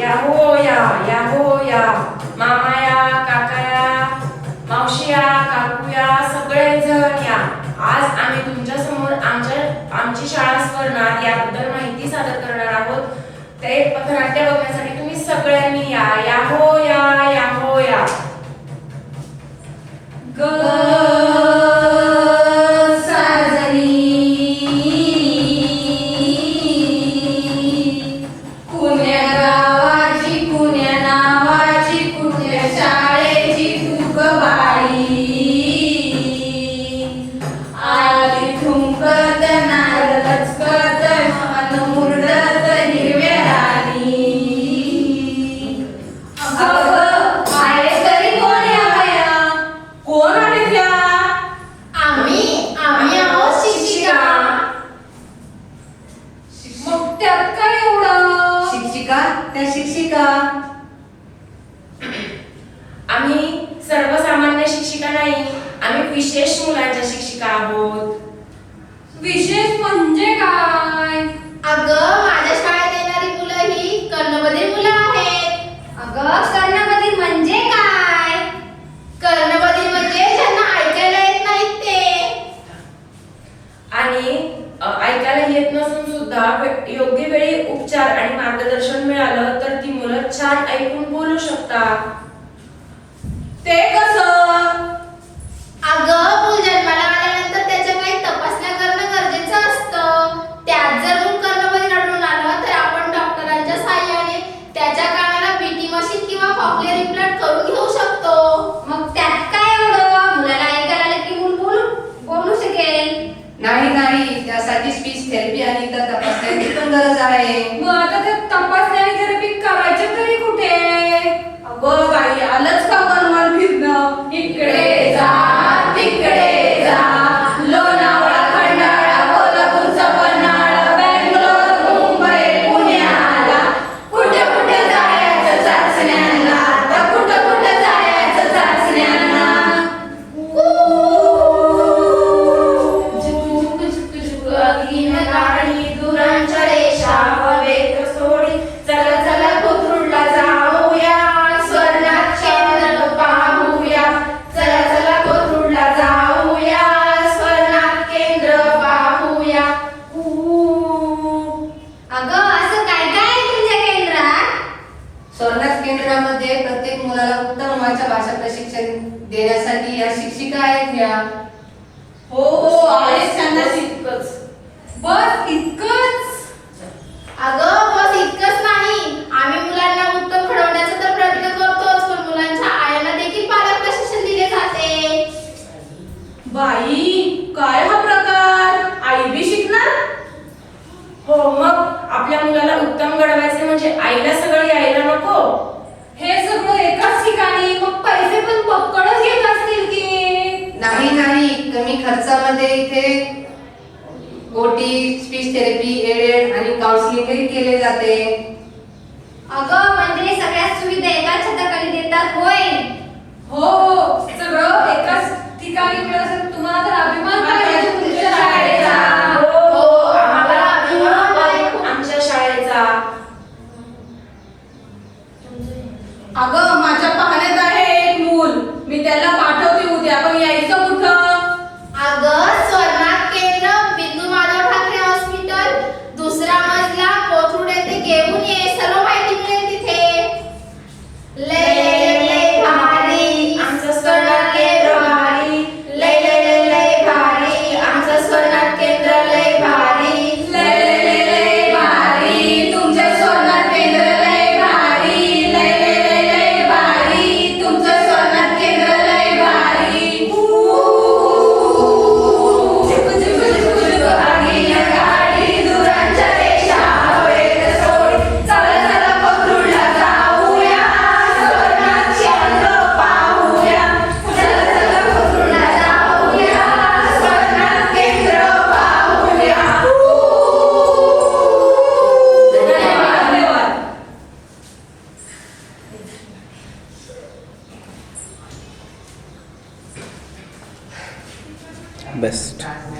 या हो या या या मामाया काकाया मावशिया काकूया सगळेजण या. आज आम्ही तुमच्यासमोर आमच्या आमची शाळा स्वर्णात याबद्दल माहिती सादर करणार आहोत. ते पथनाट्य बघण्यासाठी त्या शिक्षिका. आम्ही सर्वसामान्य शिक्षिका नाही आम्ही विशेष मुलांच्या शिक्षिका आहोत. विशेष म्हणजे काय? छान ऐकून बोलू शकता. ते कसं आहे. मग आता ते तपासणी आणि थेरपी करायचे तरी कुठे? अगं बाई आलंच का वनवान फिरणं? इकडे जा तिकडे जा. लोणावळा खंडाळा कोल्हापूरचा पन्हाळा बँगलोर मुंबई पुण्याला. कुठे कुठे जायचं चाचण्यांना? आता कुठं कुठे जायचं चाचण्यांना? झुक झुक झुक अगीन गाडी केंद्रामध्ये प्रत्येक मुलाला उत्तम वाचा भाषा प्रशिक्षण देण्यासाठी या शिक्षिका आहेत ह्या हो हो आहेच त्यांना तितकंच. बस इतकंच? अगं बस इतकंच नाही. आम्ही मुलांना उत्तम घडवण्याचा तर प्रयत्न करतोच पण मुलांच्या आयांना देखील पालक प्रशिक्षण दिले जाते. बाई काय हा प्रकार? आई बी शिकणार? हो मग आपल्या मुलाला उत्तम घडवायचे म्हणजे आईला सगळं यायला नको? ठिकाणी मग पैसे पण पक्कडच घेत असतील की? नाही नाही. कमी खर्चामध्ये इथे ओटी स्पीच थेरपी एडेड आणि काउन्सिलिंगही केले जाते. अगं म्हणजे सगळ्या सुविधा एकाच छताखाली देतात होय? हो हो. सगळं एकाच ठिकाणी मिळत असेल तुम्हाला तर अभिमान वाटायला मी त्याला पाठवते उद्या. पण यायचं best.